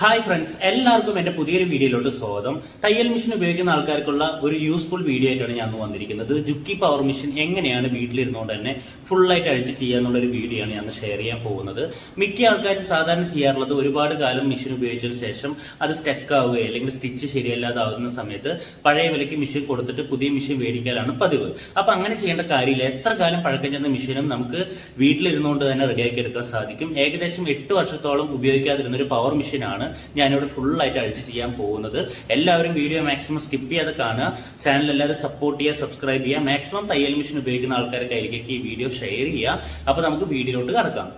Hi friends എല്ലാവർക്കും എന്റെ പുതിയൊരു വീഡിയോയിലോട്ട് സ്വാഗതം. തയ്യൽ മെഷീൻ ഉപയോഗിക്കുന്ന ആൾക്കാർക്കുള്ള ഒരു യൂസ്ഫുൾ വീഡിയോ ആയിട്ടാണ് ഞാൻ വന്നിരിക്കുന്നത്. ജുക്കി പവർ മെഷീൻ എങ്ങനെയാണ് വീട്ടിലിരുന്നുകൊണ്ട് തന്നെ ഫുള്ളായിട്ട് അഴിച്ച് ചെയ്യാന്നുള്ള ഒരു വീഡിയോ ആണ് ഞാൻ ഷെയർ ചെയ്യാൻ പോകുന്നത്. മിക്ക ആൾക്കാരും സാധാരണ ചെയ്യാറുള്ളത് ഒരുപാട് കാലം മെഷീൻ ഉപയോഗിച്ചതിന് ശേഷം അത് സ്റ്റക്ക് ആവുകയോ അല്ലെങ്കിൽ സ്റ്റിച്ച് ശരിയല്ലാതാവുന്ന സമയത്ത് പഴയ വിലയ്ക്ക് മെഷീൻ കൊടുത്തിട്ട് പുതിയ മെഷീൻ മേടിക്കലാണ് പതിവ്. അപ്പം അങ്ങനെ ചെയ്യേണ്ട കാര്യമില്ല. എത്ര കാലം പഴക്കം ചെന്ന മെഷീനും നമുക്ക് വീട്ടിലിരുന്നുകൊണ്ട് തന്നെ റെഡിയാക്കി എടുക്കാൻ സാധിക്കും. ഏകദേശം എട്ട് വർഷത്തോളം ഉപയോഗിക്കാതിരുന്ന ഒരു പവർ മെഷീനാണ് ഞാനിവിടെ ഫുള്ളായിട്ട് അഴിച്ച് ചെയ്യാൻ പോകുന്നത്. എല്ലാവരും വീഡിയോ മാക്സിമം സ്കിപ്പ് ചെയ്യാതെ കാണുക ചാനൽ എല്ലാവരും സപ്പോർട്ട് ചെയ്യുക സബ്സ്ക്രൈബ് ചെയ്യുക. മാക്സിമം തയ്യൽ മെഷീൻ ഉപയോഗിക്കുന്ന ആൾക്കാരൊക്കെ കയ്യിലേക്ക് ഈ വീഡിയോ ഷെയർ ചെയ്യുക. അപ്പോൾ നമുക്ക് വീഡിയോയിലോട്ട് കടക്കാം.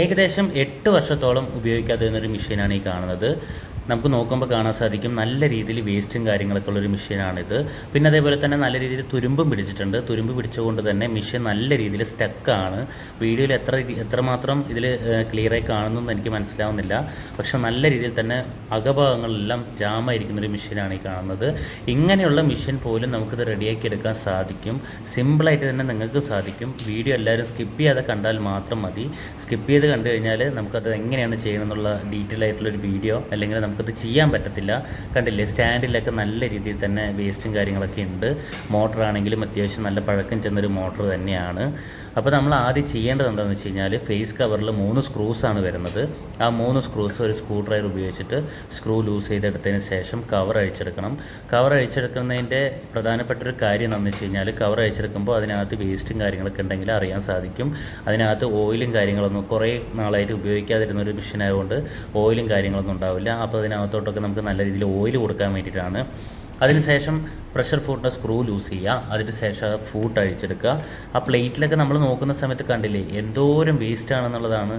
ഏകദേശം എട്ട് വർഷത്തോളം ഉപയോഗിക്കാതെ എന്നൊരു മെഷീനാണ് ഈ കാണുന്നത്. നമുക്ക് നോക്കുമ്പോൾ കാണാൻ സാധിക്കും നല്ല രീതിയിൽ വേസ്റ്റും കാര്യങ്ങളൊക്കെ ഉള്ളൊരു മെഷീനാണിത്. പിന്നെ അതേപോലെ തന്നെ നല്ല രീതിയിൽ തുരുമ്പും പിടിച്ചിട്ടുണ്ട്. തുരുമ്പ് പിടിച്ചുകൊണ്ട് തന്നെ മെഷീൻ നല്ല രീതിയിൽ സ്റ്റക്കാണ്. വീഡിയോയിൽ എത്ര എത്രമാത്രം ഇതിൽ ക്ലിയറായി കാണുന്നതെന്ന് എനിക്ക് മനസ്സിലാവുന്നില്ല. പക്ഷെ നല്ല രീതിയിൽ തന്നെ അകഭാഗങ്ങളെല്ലാം ജാമായിരിക്കുന്ന ഒരു മെഷീനാണ് ഈ കാണുന്നത്. ഇങ്ങനെയുള്ള മെഷീൻ പോലും നമുക്കിത് റെഡിയാക്കി എടുക്കാൻ സാധിക്കും. സിമ്പിളായിട്ട് തന്നെ നിങ്ങൾക്ക് സാധിക്കും. വീഡിയോ എല്ലാവരും സ്കിപ്പ് ചെയ്യാതെ കണ്ടാൽ മാത്രം മതി. സ്കിപ്പ് ചെയ്ത് കണ്ടു കഴിഞ്ഞാൽ നമുക്കത് എങ്ങനെയാണ് ചെയ്യണമെന്നുള്ള ഡീറ്റെയിൽ ആയിട്ടുള്ളൊരു വീഡിയോ അല്ലെങ്കിൽ നമുക്കത് ചെയ്യാൻ പറ്റത്തില്ല. കണ്ടില്ലേ? സ്റ്റാൻഡിലൊക്കെ നല്ല രീതിയിൽ തന്നെ വേസ്റ്റും കാര്യങ്ങളൊക്കെ ഉണ്ട്. മോട്ടറാണെങ്കിലും അത്യാവശ്യം നല്ല പഴക്കം ചെന്നൊരു മോട്ടർ തന്നെയാണ്. അപ്പോൾ നമ്മൾ ആദ്യം ചെയ്യേണ്ടത് എന്താണെന്ന് വെച്ച് കഴിഞ്ഞാൽ ഫേസ് കവറിൽ മൂന്ന് സ്ക്രൂസ് ആണ് വരുന്നത്. ആ മൂന്ന് സ്ക്രൂസ് ഒരു സ്ക്രൂ ഡ്രൈവർ ഉപയോഗിച്ചിട്ട് സ്ക്രൂ ലൂസ് ചെയ്തെടുത്തതിന് ശേഷം കവർ അഴിച്ചെടുക്കണം. കവർ അഴിച്ചെടുക്കുന്നതിന്റെ പ്രധാനപ്പെട്ട ഒരു കാര്യം എന്താണെന്ന് വെച്ച് കഴിഞ്ഞാൽ കവർ അഴിച്ചെടുക്കുമ്പോൾ അതിനകത്ത് വേസ്റ്റും കാര്യങ്ങളൊക്കെ ഉണ്ടെങ്കിൽ അറിയാൻ സാധിക്കും. അതിനകത്ത് ഓയിലും കാര്യങ്ങളൊന്നും കുറേ നാളായിട്ട് ഉപയോഗിക്കാതിരുന്ന ഒരു മെഷീൻ ആയതുകൊണ്ട് ഓയിലും കാര്യങ്ങളൊന്നും ഉണ്ടാവില്ല. അപ്പോൾ അതിനകത്തോട്ടൊക്കെ നമുക്ക് നല്ല രീതിയിൽ ഓയിൽ കൊടുക്കാൻ വേണ്ടിയിട്ടാണ്. അതിനുശേഷം പ്രഷർ ഫുഡിന്റെ സ്ക്രൂ ലൂസ് ചെയ്യുക. അതിന് ശേഷം ആ ഫൂട്ട് അഴിച്ചെടുക്കുക. ആ പ്ലേറ്റിലൊക്കെ നമ്മൾ നോക്കുന്ന സമയത്ത് കണ്ടില്ലേ എന്തോരം വേസ്റ്റ് ആണെന്നുള്ളതാണ്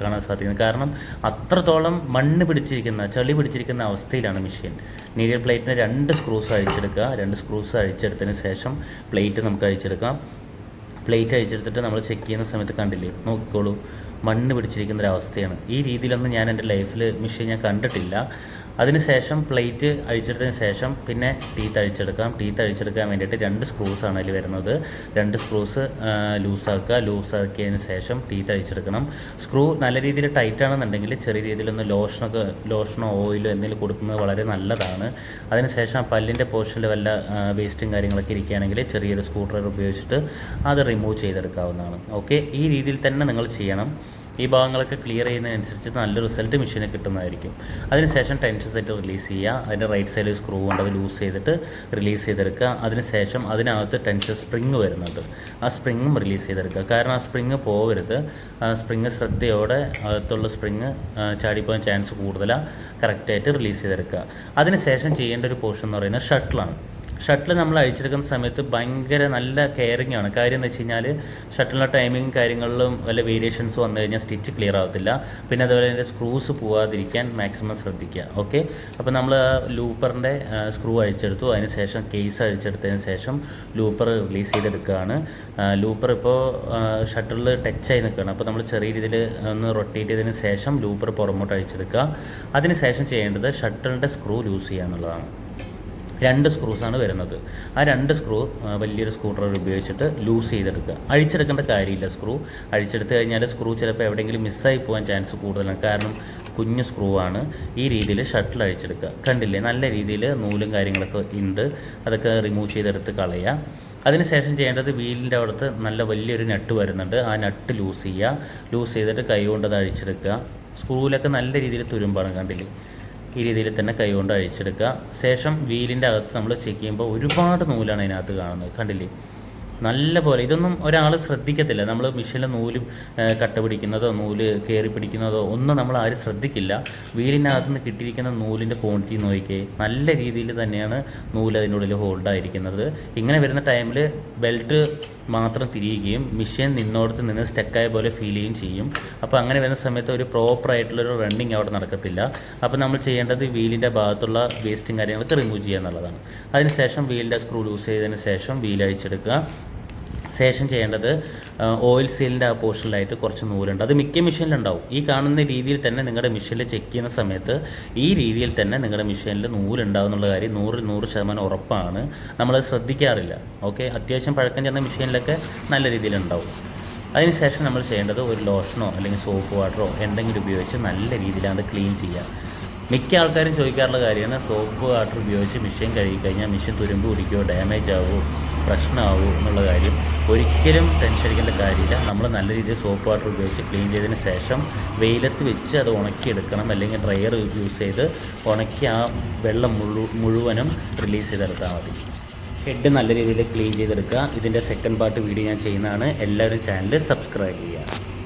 കാണാൻ സാധിക്കുന്നത്. കാരണം അത്രത്തോളം മണ്ണ് പിടിച്ചിരിക്കുന്ന ചളി പിടിച്ചിരിക്കുന്ന അവസ്ഥയിലാണ് മെഷീൻ നീരിയൽ പ്ലേറ്റിന് രണ്ട് സ്ക്രൂസ് അഴിച്ചെടുക്കുക. രണ്ട് സ്ക്രൂസ് അഴിച്ചെടുത്തതിന് ശേഷം പ്ലേറ്റ് നമുക്ക് അഴിച്ചെടുക്കാം. പ്ലേറ്റ് അഴിച്ചെടുത്തിട്ട് നമ്മൾ ചെക്ക് ചെയ്യുന്ന സമയത്ത് കണ്ടില്ലേ നോക്കിക്കോളൂ. മണ്ണ് പിടിച്ചിരിക്കുന്ന ഒരു അവസ്ഥയാണ് ഈ രീതിയിലൊന്നും ഞാൻ എന്റെ ലൈഫിൽ മെഷീൻ ഞാൻ കണ്ടിട്ടില്ല. അതിനുശേഷം പ്ലേറ്റ് അഴിച്ചെടുത്തതിന് ശേഷം പിന്നെ ടീത്ത് അഴിച്ചെടുക്കാം. ടീത്ത് അഴിച്ചെടുക്കാൻ വേണ്ടിയിട്ട് രണ്ട് സ്ക്രൂസ് ആണ് അതിൽ വരുന്നത്. രണ്ട് സ്ക്രൂസ് ലൂസാക്കുക. ലൂസാക്കിയതിന് ശേഷം ടീത്ത് അഴിച്ചെടുക്കണം. സ്ക്രൂ നല്ല രീതിയിൽ ടൈറ്റ് ആണെന്നുണ്ടെങ്കിൽ ചെറിയ രീതിയിലൊന്ന് ലോഷനൊക്കെ ലോഷനോ ഓയിലോ എന്തെങ്കിലും കൊടുക്കുന്നത് വളരെ നല്ലതാണ്. അതിനുശേഷം ആ പല്ലിന്റെ പോർഷനിൽ വല്ല വേസ്റ്റും കാര്യങ്ങളൊക്കെ ഇരിക്കുകയാണെങ്കിൽ ചെറിയൊരു സ്ക്രൂ ഡ്രൈവർ ഉപയോഗിച്ചിട്ട് അത് റിമൂവ് ചെയ്തെടുക്കാവുന്നതാണ്. ഓക്കെ? ഈ രീതിയിൽ തന്നെ നിങ്ങൾ ചെയ്യണം. ഈ ഭാഗങ്ങളൊക്കെ ക്ലിയർ ചെയ്യുന്നതിനനുസരിച്ച് നല്ല റിസൾട്ട് മെഷീന് കിട്ടുന്നതായിരിക്കും. അതിനുശേഷം ടെൻഷൻ സെറ്റ് റിലീസ് ചെയ്യുക. അതിന്റെ റൈറ്റ് സൈഡിൽ സ്ക്രൂ കൊണ്ട് അത് ലൂസ് ചെയ്തിട്ട് റിലീസ് ചെയ്തെടുക്കുക. അതിനുശേഷം അതിനകത്ത് ടെൻഷൻ സ്പ്രിങ് വരുന്നുണ്ട്. ആ സ്പ്രിങ്ങും റിലീസ് ചെയ്തെടുക്കുക. കാരണം ആ സ്പ്രിങ് പോകരുത്. ആ സ്പ്രിങ് ശ്രദ്ധയോടെ അകത്തുള്ള സ്പ്രിങ് ചാടിപ്പോകാൻ ചാൻസ് കൂടുതലാണ് കറക്റ്റായിട്ട് റിലീസ് ചെയ്തെടുക്കുക. അതിനുശേഷം ചെയ്യേണ്ട ഒരു പോർഷൻ എന്ന് പറയുന്നത് ഷട്ടിലാണ് ഷട്ടിൽ നമ്മൾ അഴിച്ചെടുക്കുന്ന സമയത്ത് ഭയങ്കര നല്ല കെയറിങ് ആണ്. കാര്യം എന്ന് വെച്ച് കഴിഞ്ഞാൽ ഷട്ടിലിന്റെ ടൈമിങ് കാര്യങ്ങളിലും വല്ല വേരിയേഷൻസ് വന്നു കഴിഞ്ഞാൽ സ്റ്റിച്ച് ക്ലിയർ ആവത്തില്ല. പിന്നെ അതുപോലെ തന്നെ സ്ക്രൂസ് പോവാതിരിക്കാൻ മാക്സിമം ശ്രദ്ധിക്കുക. ഓക്കെ അപ്പോൾ നമ്മൾ ലൂപ്പറിന്റെ സ്ക്രൂ അഴിച്ചെടുത്തു. അതിന് ശേഷം കേസ് അഴിച്ചെടുത്തതിന് ശേഷം ലൂപ്പർ റിലീസ് ചെയ്തെടുക്കുകയാണ്. ലൂപ്പർ ഇപ്പോൾ ഷട്ടിലിൽ ടച്ചായി നിൽക്കുകയാണ്. അപ്പോൾ നമ്മൾ ചെറിയ രീതിയിൽ ഒന്ന് റൊട്ടേറ്റ് ചെയ്തതിന് ശേഷം ലൂപ്പർ പുറമോട്ട് അഴിച്ചെടുക്കുക. അതിന് ശേഷം ചെയ്യേണ്ടത് ഷട്ടിലിന്റെ സ്ക്രൂ ലൂസ് ചെയ്യുക എന്നുള്ളതാണ്. രണ്ട് സ്ക്രൂസാണ് വരുന്നത്. ആ രണ്ട് സ്ക്രൂ വലിയൊരു സ്ക്രൂ ഡ്രൈവർ ഉപയോഗിച്ചിട്ട് ലൂസ് ചെയ്തെടുക്കുക. അഴിച്ചെടുക്കേണ്ട കാര്യമില്ല സ്ക്രൂ അഴിച്ചെടുത്ത് കഴിഞ്ഞാൽ സ്ക്രൂ ചിലപ്പോൾ എവിടെയെങ്കിലും മിസ്സായി പോകാൻ ചാൻസ് കൂടുതലാണ്. കാരണം കുഞ്ഞു സ്ക്രൂ ആണ് ഈ രീതിയിൽ ഷട്ടിൽ അഴിച്ചെടുക്കുക. കണ്ടില്ലേ? നല്ല രീതിയിൽ നൂലും കാര്യങ്ങളൊക്കെ ഉണ്ട്. അതൊക്കെ റിമൂവ് ചെയ്തെടുത്ത് കളയുക. അതിനുശേഷം ചെയ്യേണ്ടത് വീലിന്റെ അവിടുത്തെ നല്ല വലിയൊരു നട്ട് വരുന്നുണ്ട്. ആ നട്ട് ലൂസ് ചെയ്യുക. ലൂസ് ചെയ്തിട്ട് കൈ കൊണ്ട് അത് അഴിച്ചെടുക്കുക സ്ക്രൂവിലൊക്കെ നല്ല രീതിയിൽ തുരുമ്പാണ് കണ്ടില്ലേ? ഈ രീതിയിൽ തന്നെ കൈകൊണ്ട് അഴിച്ചെടുക്കുക. ശേഷം വീലിന്റെ അകത്ത് നമ്മൾ ചെക്ക് ചെയ്യുമ്പോൾ ഒരുപാട് നൂലാണ് അതിനകത്ത് കാണുന്നത്. കണ്ടില്ലേ? നല്ല പോലെ ഇതൊന്നും ഒരാൾ ശ്രദ്ധിക്കത്തില്ല. നമ്മൾ മിഷീനിൽ നൂലും കട്ട പിടിക്കുന്നതോ നൂൽ കയറി പിടിക്കുന്നതോ ഒന്നും നമ്മൾ ആരും ശ്രദ്ധിക്കില്ല. വീലിനകത്ത് നിന്ന് കിട്ടിയിരിക്കുന്ന നൂലിന്റെ ക്വാണ്ടിറ്റി നോക്കിയേ നല്ല രീതിയിൽ തന്നെയാണ് നൂൽ അതിനുള്ളിൽ ഹോൾഡായിരിക്കുന്നത് ഇങ്ങനെ വരുന്ന ടൈമിൽ ബെൽറ്റ് മാത്രം തിരിയുകയും മിഷീൻ നിന്നോടത്ത് നിന്ന് സ്റ്റക്കായ പോലെ ഫീൽ ചെയ്യുകയും ചെയ്യും. അപ്പോൾ അങ്ങനെ വരുന്ന സമയത്ത് ഒരു പ്രോപ്പർ ആയിട്ടുള്ളൊരു റണ്ണിങ് അവിടെ നടക്കത്തില്ല. അപ്പോൾ നമ്മൾ ചെയ്യേണ്ടത് വീലിന്റെ ഭാഗത്തുള്ള വേസ്റ്റും കാര്യങ്ങളൊക്കെ റിമൂവ് ചെയ്യുക എന്നുള്ളതാണ്. അതിനുശേഷം വീലിന്റെ സ്ക്രൂ ലൂസ് ചെയ്തതിന് ശേഷം വീൽ അഴിച്ചെടുക്കുക. ശേഷം ചെയ്യേണ്ടത് ഓയിൽ സീലിന്റെ ആ പോർഷനിലായിട്ട് കുറച്ച് നൂലുണ്ട്. അത് മിക്ക മെഷീനിലുണ്ടാവും ഈ കാണുന്ന രീതിയിൽ തന്നെ നിങ്ങളുടെ മെഷീനിൽ ചെക്ക് ചെയ്യുന്ന സമയത്ത് ഈ രീതിയിൽ തന്നെ നിങ്ങളുടെ മെഷീനിൽ നൂലുണ്ടാവും എന്നുള്ള കാര്യം നൂറിൽ നൂറ് ശതമാനം ഉറപ്പാണ്. നമ്മളത് ശ്രദ്ധിക്കാറില്ല. ഓക്കെ? അത്യാവശ്യം പഴക്കം ചെന്ന മെഷീനിലൊക്കെ നല്ല രീതിയിലുണ്ടാവും അതിനുശേഷം നമ്മൾ ചെയ്യേണ്ടത് ഒരു ലോഷനോ അല്ലെങ്കിൽ സോപ്പ് വാട്ടറോ എന്തെങ്കിലും ഉപയോഗിച്ച് നല്ല രീതിയിൽ അത് ക്ലീൻ ചെയ്യുക മിക്ക ആൾക്കാരും ചോദിക്കാറുള്ള കാര്യമാണ് സോപ്പ് വാട്ടർ ഉപയോഗിച്ച് മെഷീൻ കഴുകി കഴിഞ്ഞാൽ മെഷീൻ തുരുമ്പ് കുടിക്കുകയോ ഡാമേജ് ആവുമോ പ്രശ്നമാവുമോ എന്നുള്ള കാര്യം ഒരിക്കലും ടെൻഷൻ അടിക്കേണ്ട കാര്യമില്ല. നമ്മൾ നല്ല രീതിയിൽ സോപ്പ് വാട്ടർ ഉപയോഗിച്ച് ക്ലീൻ ചെയ്തതിന് ശേഷം വെയിലത്ത് വെച്ച് അത് ഉണക്കിയെടുക്കണം. അല്ലെങ്കിൽ ഡ്രയർ യൂസ് ചെയ്ത് ഉണക്കി ആ വെള്ളം മുഴു മുഴുവനും റിലീസ് ചെയ്തെടുത്താൽ മതി. ഹെഡ് നല്ല രീതിയിൽ ക്ലീൻ ചെയ്തെടുക്കുക. ഇതിന്റെ സെക്കൻഡ് പാർട്ട് വീഡിയോ ഞാൻ ചെയ്യുന്നതാണ്. എല്ലാവരും ചാനൽ സബ്സ്ക്രൈബ് ചെയ്യുക.